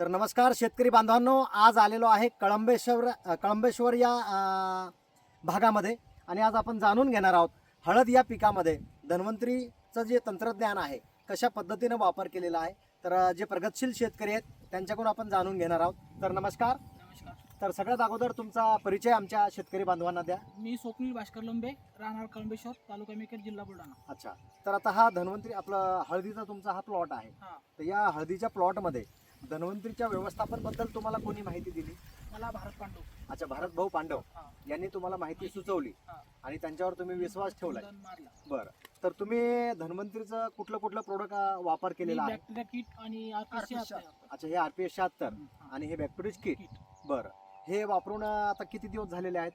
तर नमस्कार शेतकरी बांधवांनो आज आलेलो आहे कळंबेश्वर कळंबेश्वर या भागामध्ये. आणि आज आपण जाणून घेणार आहोत हळद या पिकामध्ये धन्वंतरीचं जे तंत्रज्ञान आहे कशा पद्धतीनं वापर केलेला आहे तर जे प्रगतशील शेतकरी आहेत त्यांच्याकडून आपण जाणून घेणार आहोत. तर नमस्कार. नमस्कार. तर सगळ्यात अगोदर तुमचा परिचय आमच्या शेतकरी बांधवांना द्या. मी स्वप्नील भास्कर लंबे राहणार कळंबेश्वर तालुका मेकेट जिल्हा बुलढाणा. अच्छा. तर आता हा धन्वंतरी आपला हळदीचा तुमचा हा प्लॉट आहे. हा. तर या हळदीच्या प्लॉटमध्ये धन्वंतरीच्या व्यवस्थापनबद्दल तुम्हाला कोणी माहिती दिली? मला भारत पांडव अच्छा भारत भाऊ पांडव. हा. यांनी तुम्हाला माहिती सुचवली. हा. आणि त्यांच्यावर तुम्ही विश्वास मारला. बरं. तर तुम्ही धन्वंतरीचं कुठलं कुठलं प्रोडक्ट वापर केलेला आहे? बॅक्टेरिया किट आणि RPS RPS अच्छा हे आरपीएस शहात्तर आणि हे बॅक्टेरिया किट किट बरं. हे वापरून आता किती दिवस झालेले आहेत?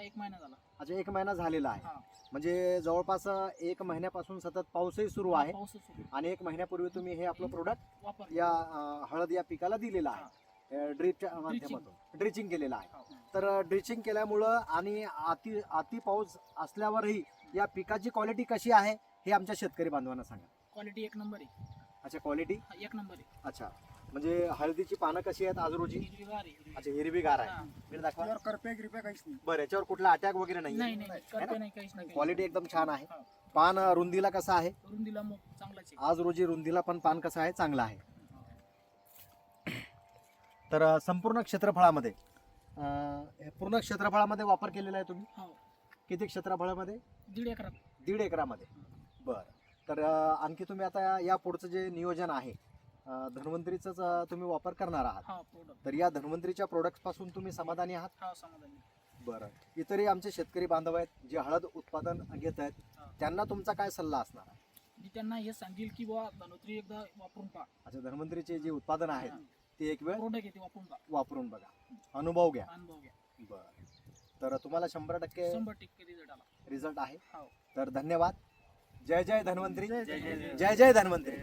एक महिना झाला. अच्छा एक महिना झालेला आहे. हा. म्हणजे जवळपास एक महिन्यापासून सतत पाऊसही सुरू आहे. पाऊसच सुरू आणि एक महिन्यापूर्वी तुम्ही हे आपलं प्रोडक्ट वापर या अं, हळद या पिकाला दिलेलं आहे. ड्रीपच्या माध्यमातून. ड्रिचिंग केलेलं आहे. तर ड्रिचिंग केल्यामुळं आणि अति अति पाऊस असल्यावरही या पिकाची क्वालिटी कशी आहे हे आमच्या शेतकरी बांधवांना सांगा. क्वालिटी एक नंबर आहे. अच्छा क्वालिटी हा, एक नंबर आहे. अच्छा. म्हणजे हळदीची पानं कशी आहेत आज रोजी? हिरवीगार आहे हिरवी. अच्छा हिरवीगार आहे. हा. इकडे दाखवा. यावर करपे गिरपे काहीच नाही. बरं याच्यावर कुठला अटॅक वगैरे नाही नाही नाही. करते नाही काहीच नाही. क्वालिटी एकदम छान आहे. हा. पान रुंदीला कसं आहे? रुंदीला मग चांगलाच आहे. आज रोजी रुंदीला पण पान कसं आहे? चांगलं आहे. तर अं, संपूर्ण क्षेत्रफळामध्ये अं, हे पूर्ण क्षेत्रफळामध्ये वापर केलेला आहे तुम्ही? हो. किती क्षेत्रफळामध्ये? दीड एकरात. दीड एकरामध्ये. बरं. तर अं, आणखी तुम्ही आता या पुढचं जे नियोजन आहे धन्वंतरीचंच तुम्ही वापर करणार आहात. हा प्रोडक्ट तर या धन्वंतरीच्या प्रोडक्ट्सपासून तुम्ही समाधानी आहात? हा समाधानी. बरं. इतरही आमचे शेतकरी बांधव आहेत जे हळद उत्पादन घेत आहेत हा. त्यांना तुमचा काय सल्ला असणार? आहे मी त्यांना हे सांगेल की बुवा धनोत्री एकदा वापरून पहा. अच्छा धन्वंतरीचे जे उत्पादन आहेत ते एक वेळ प्रोडक्ट येते वापरून पहा. वापरून बघा. अनुभव घ्या. अनुभव घ्या. बरं. तर तुम्हाला शंभर टक्के शंभर टक्के रिझल्ट आला. रिझल्ट आहे. हो. तर धन्यवाद. जय जय धन्वंतरी. जय जय जय. जय जय धन्वंतरी.